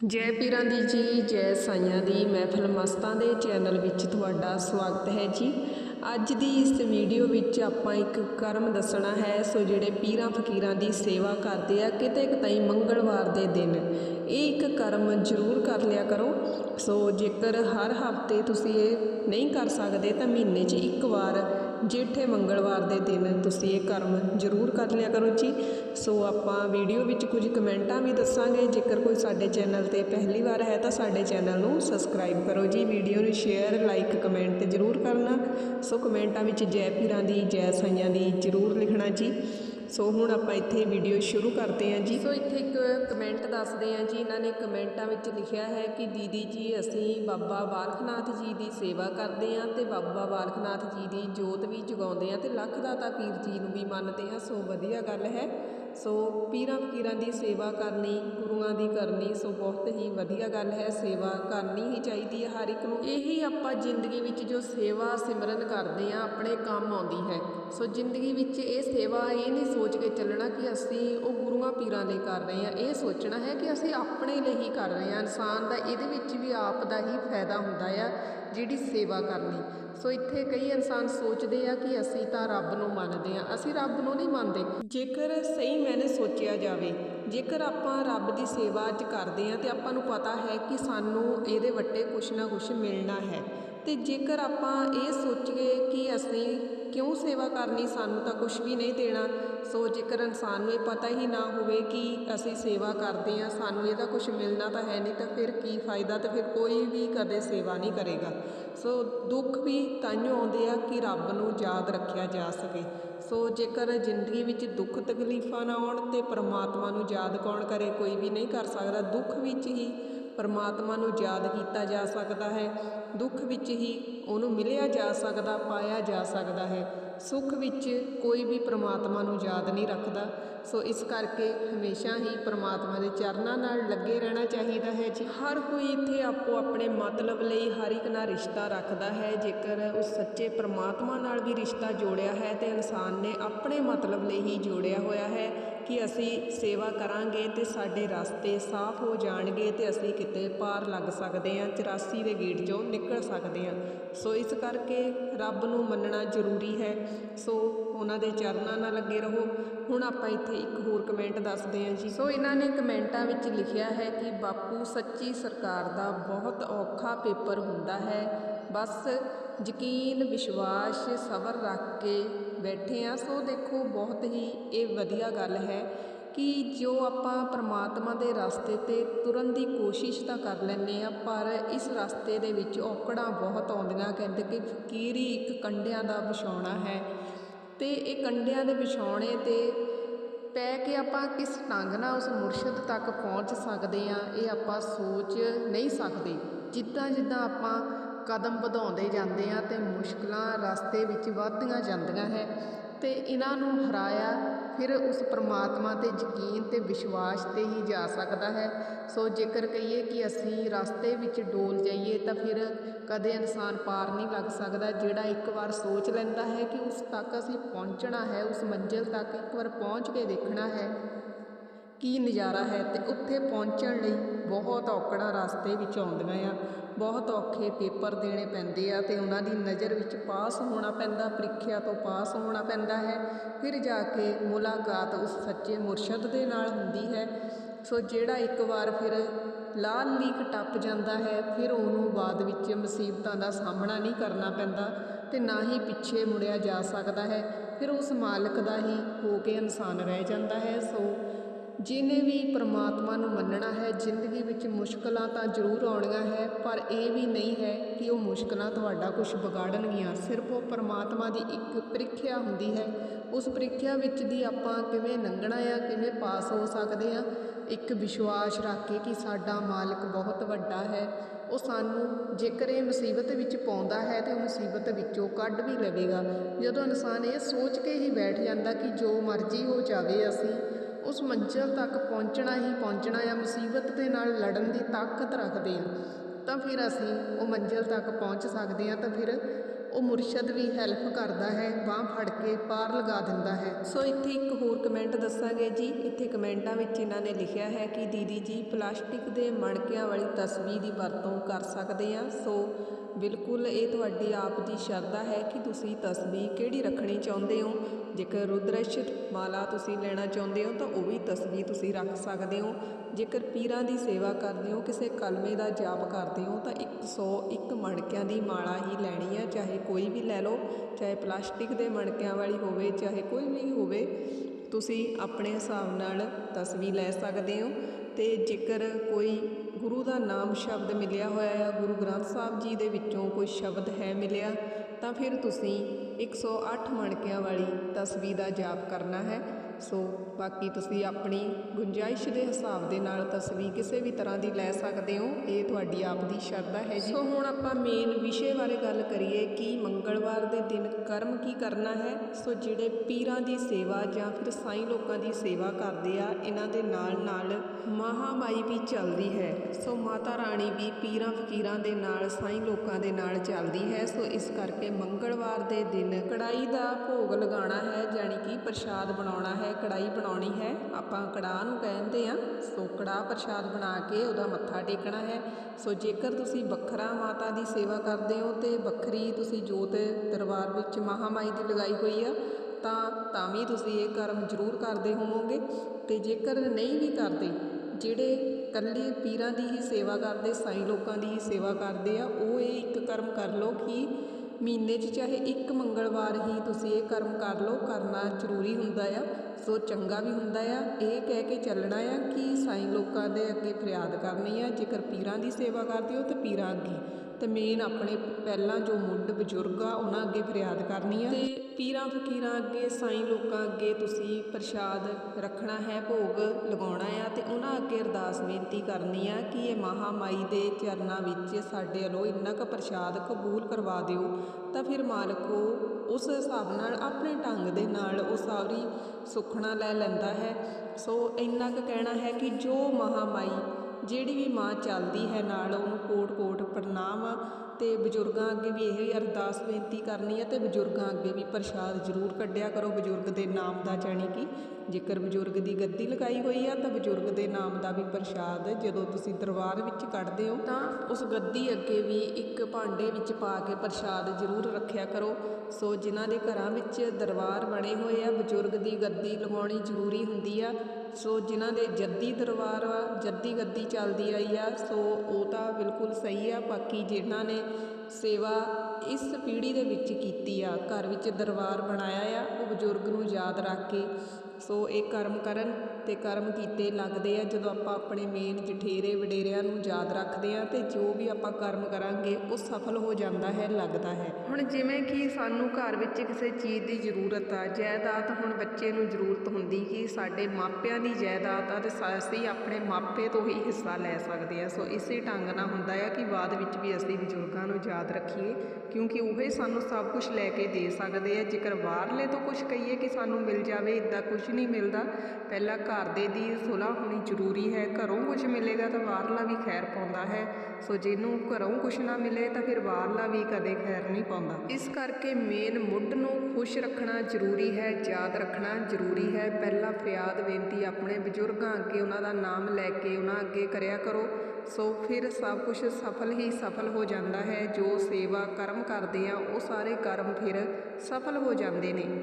ਜੈ ਪੀਰਾਂ ਦੀ ਜੀ, ਜੈ ਸਾਈਆਂ ਦੀ। ਮਹਿਫਲ ਮਸਤਾਂ ਦੇ ਚੈਨਲ ਵਿੱਚ ਤੁਹਾਡਾ ਸਵਾਗਤ ਹੈ ਜੀ। ਅੱਜ ਦੀ ਇਸ ਵੀਡੀਓ ਵਿੱਚ ਆਪਾਂ ਇੱਕ ਕਰਮ ਦੱਸਣਾ ਹੈ। ਸੋ ਜਿਹੜੇ ਪੀਰਾਂ ਫਕੀਰਾਂ ਦੀ ਸੇਵਾ ਕਰਦੇ ਆ, ਕਿਤੇ ਕਿਤੇ ਮੰਗਲਵਾਰ ਦੇ ਦਿਨ, ਇਹ ਇੱਕ ਕਰਮ ਜ਼ਰੂਰ ਕਰ ਲਿਆ ਕਰੋ। ਸੋ ਜੇਕਰ ਹਰ ਹਫ਼ਤੇ ਤੁਸੀਂ ਇਹ ਨਹੀਂ ਕਰ ਸਕਦੇ, ਤਾਂ ਮਹੀਨੇ 'ਚ ਇੱਕ ਵਾਰ ਜੇਠੇ ਮੰਗਲਵਾਰ ਦੇ ਦਿਨ ਤੁਸੀਂ ਇਹ ਕਰਮ ਜ਼ਰੂਰ ਕਰ ਲਿਆ ਕਰੋ ਜੀ। ਸੋ ਆਪਾਂ ਵੀਡੀਓ ਵਿੱਚ ਕੁਝ ਕਮੈਂਟਾਂ ਵੀ ਦੱਸਾਂਗੇ। ਜੇਕਰ ਕੋਈ ਸਾਡੇ ਚੈਨਲ ਤੇ ਪਹਿਲੀ ਵਾਰ ਹੈ ਤਾਂ ਸਾਡੇ ਚੈਨਲ ਨੂੰ ਸਬਸਕ੍ਰਾਈਬ ਕਰੋ ਜੀ। ਵੀਡੀਓ ਨੂੰ ਸ਼ੇਅਰ, ਲਾਈਕ, ਕਮੈਂਟ ਜ਼ਰੂਰ ਕਰਨਾ। ਸੋ ਕਮੈਂਟਾਂ ਵਿੱਚ ਜੈ ਪੀਰਾਂ ਦੀ, ਜੈ ਸਾਈਆਂ ਦੀ ਜ਼ਰੂਰ ਲਿਖਣਾ ਜੀ। ਸੋ ਹੁਣ ਆਪਾਂ ਇੱਥੇ ਵੀਡੀਓ ਸ਼ੁਰੂ ਕਰਦੇ ਹਾਂ ਜੀ। ਸੋ ਇੱਥੇ ਇੱਕ ਕਮੈਂਟ ਦੱਸਦੇ ਹਾਂ ਜੀ, ਇਹਨਾਂ ਨੇ ਕਮੈਂਟਾਂ ਵਿੱਚ ਲਿਖਿਆ ਹੈ ਕਿ ਦੀਦੀ ਜੀ, ਅਸੀਂ ਬਾਬਾ ਬਾਲਕਨਾਥ ਜੀ ਦੀ ਸੇਵਾ ਕਰਦੇ ਹਾਂ ਤੇ ਬਾਬਾ ਬਾਲਕਨਾਥ ਜੀ ਦੀ ਜੋਤ ਵੀ ਜਗਾਉਂਦੇ ਹਾਂ ਤੇ ਲੱਖ ਦਾਤਾ ਪੀਰ ਜੀ ਨੂੰ ਵੀ ਮੰਨਦੇ ਹਾਂ। ਸੋ ਵਧੀਆ ਗੱਲ ਹੈ। ਸੋ ਪੀਰਾਂ ਫਕੀਰਾਂ ਦੀ ਸੇਵਾ ਕਰਨੀ, ਗੁਰੂਆਂ ਦੀ ਕਰਨੀ, ਸੋ ਬਹੁਤ ਹੀ ਵਧੀਆ ਗੱਲ ਹੈ, ਸੇਵਾ ਕਰਨੀ ਹੀ ਚਾਹੀਦੀ ਹੈ ਹਰ ਇੱਕ ਨੂੰ। ਇਹੀ ਆਪਾਂ ਜ਼ਿੰਦਗੀ ਵਿੱਚ ਜੋ ਸੇਵਾ ਸਿਮਰਨ ਕਰਦੇ ਆ ਆਪਣੇ ਕੰਮ ਆਉਂਦੀ ਹੈ। ਸੋ ਜ਼ਿੰਦਗੀ ਵਿੱਚ ਇਹ ਸੇਵਾ ਇਹ ਨਹੀਂ ਸੋਚ ਕੇ ਚੱਲਣਾ ਕਿ ਅਸੀਂ ਉਹ ਗੁਰੂਆਂ ਪੀਰਾਂ ਲਈ ਕਰ ਰਹੇ ਹਾਂ। ਇਹ ਸੋਚਣਾ ਹੈ ਕਿ ਅਸੀਂ ਆਪਣੇ ਲਈ ਹੀ ਕਰ ਰਹੇ ਹਾਂ। ਇਨਸਾਨ ਦਾ ਇਹਦੇ ਵਿੱਚ ਵੀ ਆਪ ਦਾ ਹੀ ਫਾਇਦਾ ਹੁੰਦਾ ਆ, ਜਿਹੜੀ ਸੇਵਾ ਕਰਨੀ। ਸੋ ਇੱਥੇ ਕਈ ਇਨਸਾਨ ਸੋਚਦੇ ਆ ਕਿ ਅਸੀਂ ਤਾਂ ਰੱਬ ਨੂੰ ਮੰਨਦੇ ਆ, ਅਸੀਂ ਰੱਬ ਨੂੰ ਨਹੀਂ ਮੰਨਦੇ। ਜੇਕਰ ਸਹੀ ਮੈਨੇ ਸੋਚਿਆ ਜਾਵੇ, ਜੇਕਰ ਆਪਾਂ ਰੱਬ ਦੀ ਸੇਵਾ ਅੱਜ ਕਰਦੇ ਆ ਤੇ ਆਪਾਂ ਨੂੰ ਪਤਾ ਹੈ ਕਿ ਸਾਨੂੰ ਇਹਦੇ ਵੱਟੇ ਕੁਛ ਨਾ ਕੁਛ ਮਿਲਣਾ ਹੈ, ਤੇ ਜੇਕਰ ਆਪਾਂ ਇਹ ਸੋਚੀਏ ਕਿ ਅਸੀਂ ਕਿਉਂ ਸੇਵਾ ਕਰਨੀ ਸਾਨੂੰ ਤਾਂ ਕੁਝ ਵੀ ਨਹੀਂ ਦੇਣਾ? ਸੋ ਜੇਕਰ ਇਨਸਾਨ ਨੂੰ ਇਹ ਪਤਾ ਹੀ ਨਾ ਹੋਵੇ ਕਿ ਅਸੀਂ ਸੇਵਾ ਕਰਦੇ ਹਾਂ, ਸਾਨੂੰ ਇਹਦਾ ਕੁਝ ਮਿਲਣਾ ਤਾਂ ਹੈ ਨਹੀਂ ਤਾਂ ਫਿਰ ਕੀ ਫਾਇਦਾ ਤੇ ਫਿਰ ਕੋਈ ਵੀ ਕਦੇ ਸੇਵਾ ਨਹੀਂ ਕਰੇਗਾ। ਸੋ ਦੁੱਖ ਵੀ ਤਾਂਹੀਓ ਆਉਂਦੇ ਆ ਕਿ ਰੱਬ ਨੂੰ ਯਾਦ ਰੱਖਿਆ ਜਾ ਸਕੇ। ਸੋ ਜੇਕਰ ਜ਼ਿੰਦਗੀ ਵਿੱਚ ਦੁੱਖ ਤਕਲੀਫਾਂ ਨਾ ਆਉਣ ਤੇ ਪਰਮਾਤਮਾ ਨੂੰ ਯਾਦ ਕੌਣ ਕਰੇ, ਕੋਈ ਵੀ ਨਹੀਂ ਕਰ ਸਕਦਾ। ਦੁੱਖ ਵਿੱਚ ਹੀ ਪਰਮਾਤਮਾ ਨੂੰ ਯਾਦ ਕੀਤਾ ਜਾ ਸਕਦਾ ਹੈ, ਦੁੱਖ ਵਿੱਚ ਹੀ ਉਹਨੂੰ ਮਿਲਿਆ ਜਾ ਸਕਦਾ, ਪਾਇਆ ਜਾ ਸਕਦਾ ਹੈ। ਸੁੱਖ ਵਿੱਚ ਕੋਈ ਵੀ ਪਰਮਾਤਮਾ ਨੂੰ ਯਾਦ ਨਹੀਂ ਰੱਖਦਾ। ਸੋ ਇਸ ਕਰਕੇ ਹਮੇਸ਼ਾ ਹੀ ਪਰਮਾਤਮਾ ਦੇ ਚਰਨਾਂ ਨਾਲ ਲੱਗੇ ਰਹਿਣਾ ਚਾਹੀਦਾ ਹੈ ਜੀ। ਹਰ ਕੋਈ ਇੱਥੇ ਆਪੋ ਆਪਣੇ ਮਤਲਬ ਲਈ ਹਰ ਇੱਕ ਨਾਲ ਰਿਸ਼ਤਾ ਰੱਖਦਾ ਹੈ। ਜੇਕਰ ਉਸ ਸੱਚੇ ਪਰਮਾਤਮਾ ਨਾਲ ਵੀ ਰਿਸ਼ਤਾ ਜੋੜਿਆ ਹੈ, ਤੇ ਇਨਸਾਨ ਨੇ ਆਪਣੇ ਮਤਲਬ ਲਈ ਹੀ ਜੋੜਿਆ ਹੋਇਆ ਹੈ। ਕਿ ਅਸੀਂ ਸੇਵਾ ਕਰਾਂਗੇ ਤੇ ਸਾਡੇ ਰਸਤੇ ਸਾਫ਼ ਹੋ ਜਾਣਗੇ ਤੇ ਅਸੀਂ ਕਿਤੇ ਪਾਰ ਲੱਗ ਸਕਦੇ ਹਾਂ 84 ਦੇ ਗੇਟ 'ਚੋਂ ਨਿਕਲ ਸਕਦੇ ਹਾਂ। ਸੋ ਇਸ ਕਰਕੇ ਰੱਬ ਨੂੰ ਮੰਨਣਾ ਜ਼ਰੂਰੀ ਹੈ। ਸੋ ਉਹਨਾਂ ਦੇ ਚਰਨਾਂ ਨਾਲ ਲੱਗੇ ਰਹੋ। ਹੁਣ ਆਪਾਂ ਇੱਥੇ ਇੱਕ ਹੋਰ ਕਮੈਂਟ ਦੱਸਦੇ ਹਾਂ ਜੀ। ਸੋ ਇਹਨਾਂ ਨੇ ਕਮੈਂਟਾਂ ਵਿੱਚ ਲਿਖਿਆ ਹੈ ਕਿ ਬਾਪੂ ਸੱਚੀ ਸਰਕਾਰ ਦਾ ਬਹੁਤ ਔਖਾ ਪੇਪਰ ਹੁੰਦਾ ਹੈ। ਬਸ ਯਕੀਨ, ਵਿਸ਼ਵਾਸ, ਸਬਰ ਰੱਖ ਕੇ ਬੈਠੇ ਹਾਂ, ਸੋ ਦੇਖੋ ਬਹੁਤ ਹੀ ਇਹ ਵਧੀਆ ਗੱਲ ਹੈ ਕਿ ਜੋ ਆਪਾਂ ਪਰਮਾਤਮਾ ਦੇ ਰਸਤੇ ਤੇ ਤੁਰਨ ਦੀ ਕੋਸ਼ਿਸ਼ ਤਾਂ ਕਰ ਲੈਂਦੇ ਆ ਪਰ ਇਸ ਰਸਤੇ ਦੇ ਵਿੱਚ ਔਕੜਾਂ ਬਹੁਤ ਆਉਂਦੀਆਂ, ਕਹਿੰਦੇ ਕਿ ਫਕੀਰੀ ਇੱਕ ਕੰਡਿਆਂ ਦਾ ਵਿਛਾਉਣਾ ਹੈ। ਤੇ ਇਹ ਕੰਡਿਆਂ ਦੇ ਵਿਛਾਉਣੇ ਤੇ ਪੈ ਕੇ ਆਪਾਂ ਕਿਸ ਢੰਗ ਨਾਲ ਉਸ ਮੁਰਸ਼ਿਦ ਤੱਕ ਪਹੁੰਚ ਸਕਦੇ ਆ ਇਹ ਆਪਾਂ ਸੋਚ ਨਹੀਂ ਸਕਦੇ। ਜਿੱਦਾਂ ਜਿੱਦਾਂ ਆਪਾਂ ਕਦਮ ਵਧਾਉਂਦੇ ਜਾਂਦੇ ਆ ਤੇ ਮੁਸ਼ਕਲਾਂ ਰਸਤੇ ਵਿੱਚ ਵੱਧਦੀਆਂ ਜਾਂਦੀਆਂ ਹੈ ਤੇ ਇਹਨਾਂ ਨੂੰ ਹਰਾਇਆ ਫਿਰ ਉਸ ਪ੍ਰਮਾਤਮਾ ਤੇ ਯਕੀਨ ਤੇ ਵਿਸ਼ਵਾਸ ਤੇ ਹੀ ਜਾ ਸਕਦਾ ਹੈ। ਸੋ ਜੇਕਰ ਕਹੀਏ ਕਿ ਅਸੀਂ ਰਸਤੇ ਵਿੱਚ ਡੋਲ ਜਾਈਏ ਤਾਂ ਫਿਰ ਕਦੇ ਇਨਸਾਨ ਪਾਰ ਨਹੀਂ ਲੱਗ ਸਕਦਾ। ਜਿਹੜਾ ਇੱਕ ਵਾਰ ਸੋਚ ਲੈਂਦਾ ਹੈ ਕਿ ਉਸ ਤੱਕ ਅਸੀਂ ਪਹੁੰਚਣਾ ਹੈ, ਉਸ ਮੰਜ਼ਿਲ ਤੱਕ ਇੱਕ ਵਾਰ ਪਹੁੰਚ ਕੇ ਦੇਖਣਾ ਹੈ ਕੀ ਨਜ਼ਾਰਾ ਹੈ ਅਤੇ ਉੱਥੇ ਪਹੁੰਚਣ ਲਈ ਬਹੁਤ ਔਕੜਾਂ ਰਸਤੇ ਵਿੱਚ ਆਉਂਦੀਆਂ ਆ। ਬਹੁਤ ਔਖੇ ਪੇਪਰ ਦੇਣੇ ਪੈਂਦੇ ਆ ਅਤੇ ਉਹਨਾਂ ਦੀ ਨਜ਼ਰ ਵਿੱਚ ਪਾਸ ਹੋਣਾ ਪੈਂਦਾ, ਪ੍ਰੀਖਿਆ ਤੋਂ ਪਾਸ ਹੋਣਾ ਪੈਂਦਾ ਹੈ। ਫਿਰ ਜਾ ਕੇ ਮੁਲਾਕਾਤ ਉਸ ਸੱਚੇ ਮੁਰਸ਼ਦ ਦੇ ਨਾਲ ਹੁੰਦੀ ਹੈ। ਸੋ ਜਿਹੜਾ ਇੱਕ ਵਾਰ ਫਿਰ ਲਾਲ ਲੀਕ ਟੱਪ ਜਾਂਦਾ ਹੈ, ਫਿਰ ਉਹਨੂੰ ਬਾਅਦ ਵਿੱਚ ਮੁਸੀਬਤਾਂ ਦਾ ਸਾਹਮਣਾ ਨਹੀਂ ਕਰਨਾ ਪੈਂਦਾ ਤੇ ਨਾ ਹੀ ਪਿੱਛੇ ਮੁੜਿਆ ਜਾ ਸਕਦਾ ਹੈ। ਫਿਰ ਉਸ ਮਾਲਕ ਦਾ ਹੀ ਹੋ ਕੇ ਇਨਸਾਨ ਰਹਿ ਜਾਂਦਾ ਹੈ। ਸੋ ਜਿਹਨੇ ਵੀ ਪਰਮਾਤਮਾ ਨੂੰ ਮੰਨਣਾ ਹੈ, ਜ਼ਿੰਦਗੀ ਵਿੱਚ ਮੁਸ਼ਕਲਾਂ ਤਾਂ ਜ਼ਰੂਰ ਆਉਣੀਆਂ ਹੈ, ਪਰ ਇਹ ਵੀ ਨਹੀਂ ਹੈ ਕਿ ਉਹ ਮੁਸ਼ਕਲਾਂ ਤੁਹਾਡਾ ਕੁਝ ਵਿਗਾੜਨਗੀਆਂ। ਸਿਰਫ ਉਹ ਪਰਮਾਤਮਾ ਦੀ ਇੱਕ ਪ੍ਰੀਖਿਆ ਹੁੰਦੀ ਹੈ। ਉਸ ਪ੍ਰੀਖਿਆ ਵਿੱਚ ਦੀ ਆਪਾਂ ਕਿਵੇਂ ਲੰਘਣਾ ਆ, ਕਿਵੇਂ ਪਾਸ ਹੋ ਸਕਦੇ ਆ, ਇੱਕ ਵਿਸ਼ਵਾਸ ਰੱਖ ਕੇ ਕਿ ਸਾਡਾ ਮਾਲਕ ਬਹੁਤ ਵੱਡਾ ਹੈ। ਉਹ ਸਾਨੂੰ ਜੇਕਰ ਇਹ ਮੁਸੀਬਤ ਵਿੱਚ ਪਾਉਂਦਾ ਹੈ, ਤੇ ਉਹ ਮੁਸੀਬਤ ਵਿੱਚੋਂ ਕੱਢ ਵੀ ਲਵੇਗਾ। ਜਦੋਂ ਇਨਸਾਨ ਇਹ ਸੋਚ ਕੇ ਹੀ ਬੈਠ ਜਾਂਦਾ ਕਿ ਜੋ ਮਰਜ਼ੀ ਹੋ ਜਾਵੇ, ਅਸੀਂ ਉਸ ਮੰਜ਼ਿਲ ਤੱਕ ਪਹੁੰਚਣਾ ਹੀ ਪਹੁੰਚਣਾ ਆ ਮੁਸੀਬਤ ਦੇ ਨਾਲ ਲੜਨ ਦੀ ਤਾਕਤ ਰੱਖਦੇ ਆ ਤਾਂ ਫਿਰ ਅਸੀਂ ਉਹ ਮੰਜ਼ਿਲ ਤੱਕ ਪਹੁੰਚ ਸਕਦੇ ਆ ਤਾਂ ਫਿਰ ਉਹ ਮੁਰਸ਼ਦ ਵੀ ਹੈਲਪ ਕਰਦਾ ਹੈ, ਬਾਹ ਫੜ ਕੇ ਪਾਰ ਲਗਾ ਦਿੰਦਾ ਹੈ। ਸੋ ਇੱਥੇ ਇੱਕ ਹੋਰ ਕਮੈਂਟ ਦੱਸਾਂਗੇ ਜੀ। ਇੱਥੇ ਕਮੈਂਟਾਂ ਵਿੱਚ ਇਹਨਾਂ ਨੇ ਲਿਖਿਆ ਹੈ ਕਿ ਦੀਦੀ ਜੀ ਪਲਾਸਟਿਕ ਦੇ ਮਣਕਿਆਂ ਵਾਲੀ ਤਸਵੀਰ ਦੀ ਵਰਤੋਂ ਕਰ ਸਕਦੇ ਆ। ਸੋ ਬਿਲਕੁਲ ਇਹ ਤੁਹਾਡੀ ਆਪ ਦੀ ਸ਼ਰਧਾ ਹੈ ਕਿ ਤੁਸੀਂ ਤਸਬੀਹ ਕਿਹੜੀ ਰੱਖਣੀ ਚਾਹੁੰਦੇ ਹੋ। ਜੇਕਰ ਰੁਦਰਸ਼ ਮਾਲਾ ਤੁਸੀਂ ਲੈਣਾ ਚਾਹੁੰਦੇ ਹੋ ਤਾਂ ਉਹ ਵੀ ਤਸਵੀਰ ਤੁਸੀਂ ਰੱਖ ਸਕਦੇ ਹੋ। ਜੇਕਰ ਪੀਰਾਂ ਦੀ ਸੇਵਾ ਕਰਦੇ ਹੋ, ਕਿਸੇ ਕਲਮੇ ਦਾ ਜਾਪ ਕਰਦੇ ਹੋ ਤਾਂ 101 ਮਣਕਿਆਂ ਦੀ ਮਾਲਾ ਹੀ ਲੈਣੀ ਹੈ ਚਾਹੇ ਕੋਈ ਵੀ ਲੈ ਲਓ, ਚਾਹੇ ਪਲਾਸਟਿਕ ਦੇ ਮਣਕਿਆਂ ਵਾਲੀ ਹੋਵੇ, ਚਾਹੇ ਕੋਈ ਵੀ ਹੋਵੇ, ਤੁਸੀਂ ਆਪਣੇ ਹਿਸਾਬ ਨਾਲ ਤਸਵੀਰ ਲੈ ਸਕਦੇ ਹੋ। ਤੇ ਜੇਕਰ ਕੋਈ ਗੁਰੂ ਦਾ ਨਾਮ ਸ਼ਬਦ ਮਿਲਿਆ ਹੋਇਆ ਹੈ ਗੁਰੂ ਗ੍ਰੰਥ ਸਾਹਿਬ ਜੀ ਦੇ ਵਿੱਚੋਂ ਕੋਈ ਸ਼ਬਦ ਹੈ ਮਿਲਿਆ, ਤਾਂ ਫਿਰ ਤੁਸੀਂ 108 ਮਣਕਿਆਂ ਵਾਲੀ ਤਸਵੀਰ ਦਾ ਜਾਪ ਕਰਨਾ ਹੈ। ਸੋ ਬਾਕੀ ਤੁਸੀਂ ਆਪਣੀ ਗੁੰਜਾਇਸ਼ ਦੇ ਹਿਸਾਬ ਦੇ ਨਾਲ ਤਸਵੀਰ ਕਿਸੇ ਵੀ ਤਰ੍ਹਾਂ ਦੀ ਲੈ ਸਕਦੇ ਹੋ, ਇਹ ਤੁਹਾਡੀ ਆਪ ਦੀ ਸ਼ਰਧਾ ਹੈ ਜੀ। ਸੋ ਹੁਣ ਆਪਾਂ ਮੇਨ ਵਿਸ਼ੇ ਬਾਰੇ ਗੱਲ ਕਰੀਏ ਕਿ ਮੰਗਲਵਾਰ ਦੇ ਦਿਨ ਕਰਮ ਕੀ ਕਰਨਾ ਹੈ। ਸੋ ਜਿਹੜੇ ਪੀਰਾਂ ਦੀ ਸੇਵਾ ਜਾਂ ਫਿਰ ਸਾਈਂ ਲੋਕਾਂ ਦੀ ਸੇਵਾ ਕਰਦੇ ਆ, ਇਹਨਾਂ ਦੇ ਨਾਲ ਨਾਲ ਮਹਾਮਾਈ ਵੀ ਚੱਲਦੀ ਹੈ। ਸੋ ਮਾਤਾ ਰਾਣੀ ਵੀ ਪੀਰਾਂ ਫਕੀਰਾਂ ਦੇ ਨਾਲ, ਸਾਈਂ ਲੋਕਾਂ ਦੇ ਨਾਲ ਚੱਲਦੀ ਹੈ। ਸੋ ਇਸ ਕਰਕੇ ਮੰਗਲਵਾਰ ਦੇ ਦਿਨ ਕੜਾਈ ਦਾ ਭੋਗ ਲਗਾਉਣਾ ਹੈ ਯਾਨੀ ਕਿ ਪ੍ਰਸ਼ਾਦ ਬਣਾਉਣਾ ਹੈ। ਕੜਾਈ ਬਣਾਉਣੀ ਹੈ। ਆਪਾਂ ਕੜਾਹ ਨੂੰ ਕਹਿੰਦੇ ਆ ਸੋ ਕੜਾਹ ਪ੍ਰਸ਼ਾਦ ਬਣਾ ਕੇ ਉਹਦਾ ਮੱਥਾ ਟੇਕਣਾ ਹੈ। ਸੋ ਜੇਕਰ ਤੁਸੀਂ ਵੱਖਰਾ ਮਾਤਾ ਦੀ ਸੇਵਾ ਕਰਦੇ ਹੋ ਤੇ ਵੱਖਰੀ ਤੁਸੀਂ ਜੋਤ ਦਰਬਾਰ ਵਿੱਚ ਮਹਾਮਾਈ ਦੀ ਲਗਾਈ ਹੋਈ ਆ, ਤਾਂ ਤਾਂ ਵੀ ਤੁਸੀਂ ਇਹ ਕਰਮ ਜ਼ਰੂਰ ਕਰਦੇ ਹੋਵੋਗੇ। ਤੇ ਜੇਕਰ ਨਹੀਂ ਵੀ ਕਰਦੇ, ਜਿਹੜੇ ਕੱਲੇ ਪੀਰਾਂ ਦੀ ਹੀ ਸੇਵਾ ਕਰਦੇ, ਸਾਈ ਲੋਕਾਂ ਦੀ ਹੀ ਸੇਵਾ ਕਰਦੇ ਆ, ਉਹ ਇਹ ਇੱਕ ਕਰਮ ਕਰ ਲਓ ਕਿ ਮਹੀਨੇ 'ਚ ਚਾਹੇ ਇੱਕ ਮੰਗਲਵਾਰ ਹੀ ਤੁਸੀਂ ਇਹ ਕਰਮ ਕਰ ਲਓ, ਕਰਨਾ ਜ਼ਰੂਰੀ ਹੁੰਦਾ ਆ। ਸੋ ਚੰਗਾ ਵੀ ਹੁੰਦਾ ਆ। ਇਹ ਕਹਿ ਕੇ ਚੱਲਣਾ ਆ ਕਿ ਸਾਈਂ ਲੋਕਾਂ ਦੇ ਅੱਗੇ ਫਰਿਆਦ ਕਰਨੀ ਆ। ਜੇਕਰ ਪੀਰਾਂ ਦੀ ਸੇਵਾ ਕਰਦੇ ਹੋ ਤਾਂ ਪੀਰਾਂ ਅੱਗੇ। ਅਤੇ ਮੇਨ ਆਪਣੇ ਪਹਿਲਾਂ ਜੋ ਮੁੱਢ ਬਜ਼ੁਰਗ ਆ, ਉਹਨਾਂ ਅੱਗੇ ਫਰਿਆਦ ਕਰਨੀ ਆ। ਅਤੇ ਪੀਰਾਂ ਫਕੀਰਾਂ ਅੱਗੇ, ਸਾਈਂ ਲੋਕਾਂ ਅੱਗੇ ਤੁਸੀਂ ਪ੍ਰਸ਼ਾਦ ਰੱਖਣਾ ਹੈ, ਭੋਗ ਲਗਾਉਣਾ ਆ ਅਤੇ ਉਹਨਾਂ ਅੱਗੇ ਅਰਦਾਸ ਬੇਨਤੀ ਕਰਨੀ ਆ ਕਿ ਇਹ ਮਹਾਮਾਈ ਦੇ ਚਰਨਾਂ ਵਿੱਚ ਸਾਡੇ ਵੱਲੋਂ ਇੰਨਾ ਕੁ ਪ੍ਰਸ਼ਾਦ ਕਬੂਲ ਕਰਵਾ ਦਿਓ, ਤਾਂ ਫਿਰ ਮਾਲਕੋ ਉਸ ਹਿਸਾਬ ਨਾਲ, ਆਪਣੇ ਢੰਗ ਦੇ ਨਾਲ ਉਹ ਸਾਰੀ ਸੁਖਣਾ ਲੈ ਲੈਂਦਾ ਹੈ। ਸੋ ਇੰਨਾ ਕੁ ਕਹਿਣਾ ਹੈ ਕਿ ਜੋ ਮਹਾਮਾਈ ਜਿਹੜੀ ਵੀ ਮਾਂ ਚੱਲਦੀ ਹੈ ਨਾਲ, ਉਹਨੂੰ ਕੋਟ ਕੋਟ ਪ੍ਰਣਾਮ ਆ ਤੇ ਬਜ਼ੁਰਗਾਂ ਅੱਗੇ ਵੀ ਇਹ ਅਰਦਾਸ ਬੇਨਤੀ ਕਰਨੀ ਹੈ ਅਤੇ ਬਜ਼ੁਰਗਾਂ ਅੱਗੇ ਵੀ ਪ੍ਰਸ਼ਾਦ ਜ਼ਰੂਰ ਕੱਢਿਆ ਕਰੋ। ਬਜ਼ੁਰਗ ਦੇ ਨਾਮ ਦਾ ਜਾਣੀ ਕਿ ਜੇਕਰ ਬਜ਼ੁਰਗ ਦੀ ਗੱਦੀ ਲਗਾਈ ਹੋਈ ਆ, ਤਾਂ ਬਜ਼ੁਰਗ ਦੇ ਨਾਮ ਦਾ ਵੀ ਪ੍ਰਸ਼ਾਦ ਜਦੋਂ ਤੁਸੀਂ ਦਰਬਾਰ ਵਿੱਚ ਕੱਢਦੇ ਹੋ, ਤਾਂ ਉਸ ਗੱਦੀ ਅੱਗੇ ਵੀ ਇੱਕ ਭਾਂਡੇ ਵਿੱਚ ਪਾ ਕੇ ਪ੍ਰਸ਼ਾਦ ਜ਼ਰੂਰ ਰੱਖਿਆ ਕਰੋ। ਸੋ ਜਿਨ੍ਹਾਂ ਦੇ ਘਰਾਂ ਵਿੱਚ ਦਰਬਾਰ ਬਣੇ ਹੋਏ ਆ, ਬਜ਼ੁਰਗ ਦੀ ਗੱਦੀ ਲਗਾਉਣੀ ਜ਼ਰੂਰੀ ਹੁੰਦੀ ਆ। ਸੋ ਜਿਨ੍ਹਾਂ ਦੇ ਜੱਦੀ ਦਰਬਾਰ ਆ, ਜੱਦੀ ਗੱਦੀ ਚੱਲਦੀ ਆਈ ਆ, ਸੋ ਉਹ ਤਾਂ ਬਿਲਕੁਲ ਸਹੀ ਆ, ਬਾਕੀ ਜਿਨ੍ਹਾਂ ਨੇ ਸੇਵਾ ਇਸ ਪੀੜ੍ਹੀ ਦੇ ਵਿੱਚ ਕੀਤੀ ਆ। ਘਰ ਵਿੱਚ ਦਰਬਾਰ ਬਣਾਇਆ ਆ, ਉਹ ਬਜ਼ੁਰਗ ਨੂੰ ਯਾਦ ਰੱਖ। ਕੇ ਸੋ ਇਹ ਕਰਮ ਕਰਨ ਅਤੇ ਕਰਮ ਕੀਤੇ ਲੱਗਦੇ ਆ, ਜਦੋਂ ਆਪਾਂ ਆਪਣੇ ਮੇਨ ਜਠੇਰੇ ਵਡੇਰਿਆਂ ਨੂੰ ਯਾਦ ਰੱਖਦੇ ਆ ਅਤੇ ਜੋ ਵੀ ਆਪਾਂ ਕਰਮ ਕਰਾਂਗੇ, ਉਹ ਸਫਲ ਹੋ ਜਾਂਦਾ ਹੈ, ਲੱਗਦਾ ਹੈ। ਹੁਣ ਜਿਵੇਂ ਕਿ ਸਾਨੂੰ ਘਰ ਵਿੱਚ ਕਿਸੇ ਚੀਜ਼ ਦੀ ਜ਼ਰੂਰਤ ਆ, ਜਾਇਦਾਦ ਹੁਣ ਬੱਚੇ ਨੂੰ ਜ਼ਰੂਰਤ ਹੁੰਦੀ ਕਿ ਸਾਡੇ ਮਾਪਿਆਂ ਦੀ ਜਾਇਦਾਦ ਆ ਅਤੇ ਅਸੀਂ ਆਪਣੇ ਮਾਪੇ ਤੋਂ ਹੀ ਹਿੱਸਾ ਲੈ ਸਕਦੇ ਆ। ਸੋ ਇਸੇ ਢੰਗ ਨਾਲ ਹੁੰਦਾ ਆ ਕਿ ਬਾਅਦ ਵਿੱਚ ਵੀ ਅਸੀਂ ਬਜ਼ੁਰਗਾਂ ਨੂੰ ਯਾਦ ਯਾਦ ਰੱਖੀਏ। ਕਿਉਂਕਿ ਉਹ ਹੀ ਸਾਨੂੰ ਸਭ ਕੁਝ ਲੈ ਕੇ ਦੇ ਸਕਦੇ ਆ। ਜੇਕਰ ਬਾਹਰਲੇ ਤੋਂ ਕੁਝ ਕਹੀਏ ਕਿ ਸਾਨੂੰ ਮਿਲ ਜਾਵੇ ਇਦਾਂ ਕੁਝ ਨਹੀਂ ਮਿਲਦਾ। ਪਹਿਲਾਂ ਘਰ ਦੇ ਦੀ ਸੁਲਾਹ ਹੋਣੀ ਜ਼ਰੂਰੀ ਹੈ। ਘਰੋਂ ਕੁਝ ਮਿਲੇਗਾ ਤਾਂ ਬਾਹਰਲਾ ਵੀ ਖੈਰ ਪਾਉਂਦਾ ਹੈ। ਸੋ ਜਿਹਨੂੰ ਘਰੋਂ ਕੁਝ ਨਾ ਮਿਲੇ ਤਾਂ ਫਿਰ ਬਾਹਰਲਾ ਵੀ ਕਦੇ ਖੈਰ ਨਹੀਂ ਪਾਉਂਦਾ। ਇਸ ਕਰਕੇ ਮੇਨ ਮੁੱਢ ਨੂੰ ਖੁਸ਼ ਰੱਖਣਾ ਜ਼ਰੂਰੀ ਹੈ, ਯਾਦ ਰੱਖਣਾ ਜ਼ਰੂਰੀ ਹੈ। ਪਹਿਲਾਂ ਫਰਿਆਦ ਬੇਨਤੀ ਆਪਣੇ ਬਜ਼ੁਰਗਾਂ ਅੱਗੇ, ਉਹਨਾਂ ਦਾ ਨਾਮ ਲੈ ਕੇ, ਉਹਨਾਂ ਅੱਗੇ ਕਰਿਆ ਕਰੋ। ਸੋ ਫਿਰ ਸਭ ਕੁਝ ਸਫਲ ਹੀ ਸਫਲ ਹੋ ਜਾਂਦਾ ਹੈ। ਜੋ ਸੇਵਾ ਕਰਮ ਕਰਦੇ ਹਾਂ ਉਹ ਸਾਰੇ ਕਰਮ ਫਿਰ ਸਫਲ ਹੋ ਜਾਂਦੇ ਨੇ।